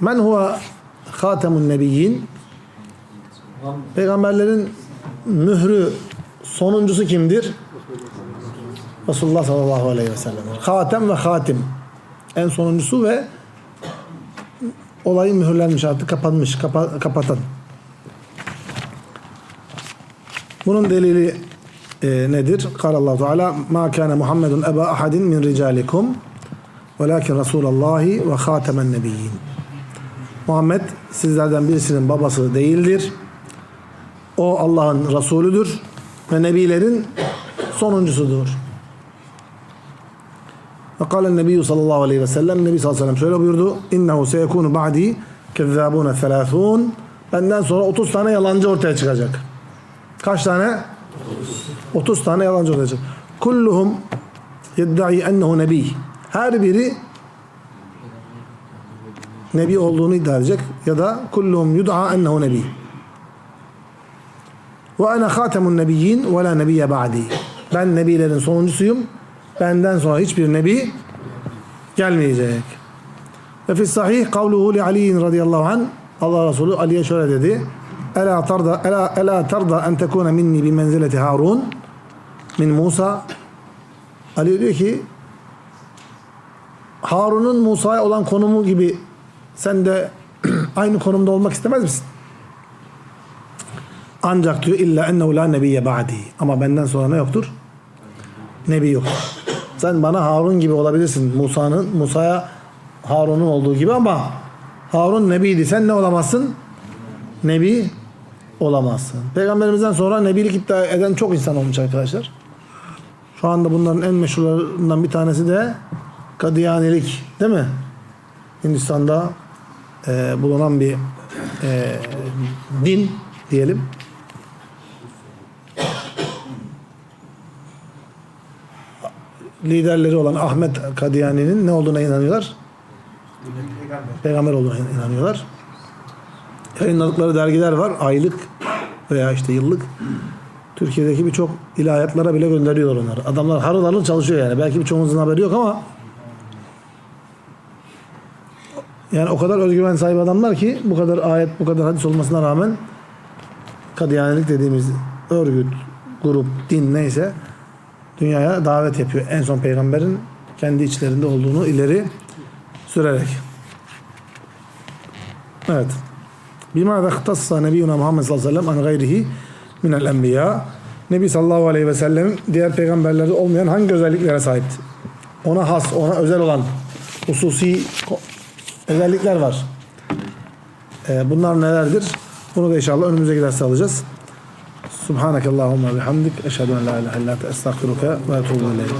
Men huve hatemun nebiyyin? Peygamberlerin mührü sonuncusu kimdir? Resulullah sallallahu aleyhi ve sellem. Hatem ve hatim. En sonuncusu ve olayı mühürlenmiş artık kapanmış, kapa- kapatan. Bunun delili e, nedir? Kalallahu Teala ma kana Muhammedun eba ahadin min ricalikum velakin Resulallahi ve hatemen nebiyyin. Muhammed sizlerden birisinin babası değildir. O Allah'ın Resulüdür ve Nebilerin sonuncusudur. Ve kâle Nebiyyü sallallahu aleyhi ve sellem Nebi sallallahu aleyhi ve sellem şöyle buyurdu. İnnehu seyekûnu ba'di kezzâbûne felâthûn Benden sonra 30 tane yalancı ortaya çıkacak. Kaç tane? 30 tane yalancı çıkacak. Kulluhum yedda'i ennehu nebi. Her biri nebi olduğunu iddia edecek ya da kulluhum yud'a ennehu nebi. Ve ana hatemun nebiyyin ve la nebiyye ba'di. Ben nebilerin sonuncusuyum. Benden sonra hiçbir nebi gelmeyecek. Ve fi sahih kavluhu li Ali radıyallahu an Allah Resulü Ali'ye şöyle dedi. Ela tarda ela ela tarda en tekuna minni bi menzileti Harun min Musa. Ali diyor ki Harun'un Musa'ya olan konumu gibi sen de aynı konumda olmak istemez misin? Ancak diyor illa ennehu la nebiyye ba'di. Ama benden sonra ne yoktur? Nebi yok. Sen bana Harun gibi olabilirsin. Musa'nın Musa'ya Harun'un olduğu gibi ama Harun nebiydi. Sen ne olamazsın? Nebi olamazsın. Peygamberimizden sonra nebilik iddia eden çok insan olmuş arkadaşlar. Şu anda bunların en meşhurlarından bir tanesi de Kadiyanilik. Değil mi? Hindistan'da e, bulunan bir e, din diyelim. Liderleri olan Ahmet Kadiyani'nin ne olduğuna inanıyorlar? Peygamber olduğuna inanıyorlar. Yayınladıkları dergiler var. Aylık veya işte yıllık. Türkiye'deki birçok ilahiyatlara bile gönderiyorlar onları. Adamlar harıl harıl çalışıyor yani. Belki birçoğunuzun haberi yok ama yani o kadar özgüven sahibi adamlar ki bu kadar ayet, bu kadar hadis olmasına rağmen Kadiyanilik dediğimiz örgüt, grup, din neyse dünyaya davet yapıyor. En son peygamberin kendi içlerinde olduğunu ileri sürerek. Evet. Bima da ihtassa Nebiyyuna Muhammed sallallahu aleyhi ve sellem an gayrihi minel enbiya. Nebi sallallahu aleyhi ve sellem diğer peygamberlerde olmayan hangi özelliklere sahipti? Ona has, ona özel olan hususi özellikler var. Ee, bunlar nelerdir? Bunu da inşallah önümüzdeki derste alacağız. Subhanakallahumma bihamdik. Eşhedü en la ilahe illa ente estağfiruke ve etûbü ileyk.